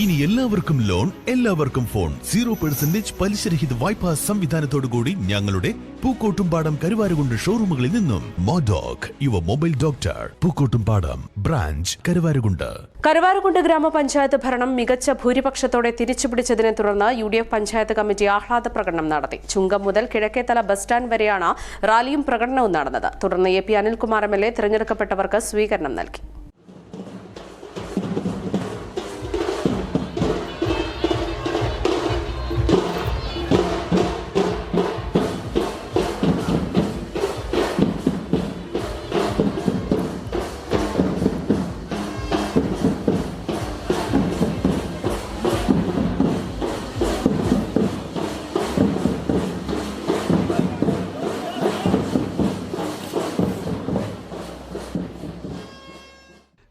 ഇനി എല്ലാവർക്കും ലോൺ എല്ലാവർക്കും ഫോൺ. സീറോ പെർസെന്റേജ് പലിശരഹിത വായ്പാ സംവിധാനത്തോടുകൂടി ഞങ്ങളുടെ പൂക്കോട്ടുംപാടം കരുവാരുകൊണ്ട് ഷോറൂമുകളിൽ നിന്നും. മോഡോക് Yuva mobile doctor Pookkottumpadam branch Karuvarakundu. Karuvarakundu ഗ്രാമപഞ്ചായത്ത് ഭരണം മികച്ച ഭൂരിപക്ഷത്തോടെ തിരിച്ചുപിടിച്ചതിനെ തുടർന്ന് U D F panchayat committee ആഹ്ലാദ പ്രകടനം നടത്തി. ചുങ്കം മുതൽ കിഴക്കേത്തല ബസ് സ്റ്റാൻഡ് വരെയാണ് റാലിയും പ്രകടനവും നടന്നത്. തുടർന്ന് A P Anilkumar M L A തിരഞ്ഞെടുക്കപ്പെട്ടവർക്ക് സ്വീകരണം നൽകി.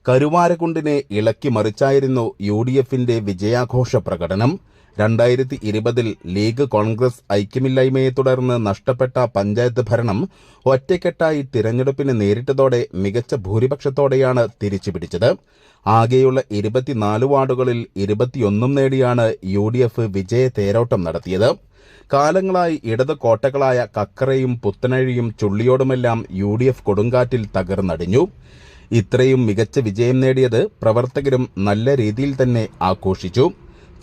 കരുവാരക്കുണ്ടിനെ ഇളക്കി മറിച്ചായിരുന്നു യു ഡി എഫിന്റെ വിജയാഘോഷ പ്രകടനം. രണ്ടായിരത്തി ഇരുപതിൽ ലീഗ് കോൺഗ്രസ് ഐക്യമില്ലായ്മയെ തുടർന്ന് നഷ്ടപ്പെട്ട പഞ്ചായത്ത് ഭരണം ഒറ്റക്കെട്ടായി തിരഞ്ഞെടുപ്പിന് നേരിട്ടതോടെ മികച്ച ഭൂരിപക്ഷത്തോടെയാണ് തിരിച്ചുപിടിച്ചത്. ആകെയുള്ള ഇരുപത്തിനാല് വാർഡുകളിൽ ഇരുപത്തിയൊന്നും നേടിയാണ് യു ഡി എഫ് വിജയ തേരോട്ടം നടത്തിയത്. കാലങ്ങളായി ഇടത് കോട്ടകളായ കക്കറയും പുത്തനഴിയും ചുള്ളിയോടുമെല്ലാം യു ഡി എഫ് കൊടുങ്കാറ്റിൽ തകർന്നടിഞ്ഞു. ഇത്രയും മികച്ച വിജയം നേടിയത് പ്രവർത്തകരും നല്ല രീതിയിൽ തന്നെ ആഘോഷിച്ചു.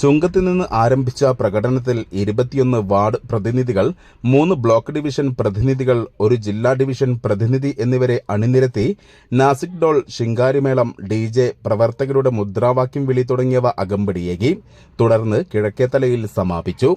ചുങ്കത്തിൽ നിന്ന് ആരംഭിച്ച പ്രകടനത്തിൽ ഇരുപത്തിയൊന്ന് വാർഡ് പ്രതിനിധികൾ മൂന്ന് ബ്ലോക്ക് ഡിവിഷൻ പ്രതിനിധികൾ ഒരു ജില്ലാ ഡിവിഷൻ പ്രതിനിധി എന്നിവരെ അണിനിരത്തി. നാസിക് ഡോൾ ശിങ്കാരിമേളം ഡി ജെ പ്രവർത്തകരുടെ മുദ്രാവാക്യം വിളി തുടങ്ങിയവ അകമ്പടിയേകി. തുടർന്ന് കിഴക്കേത്തലയിൽ സമാപിച്ചു.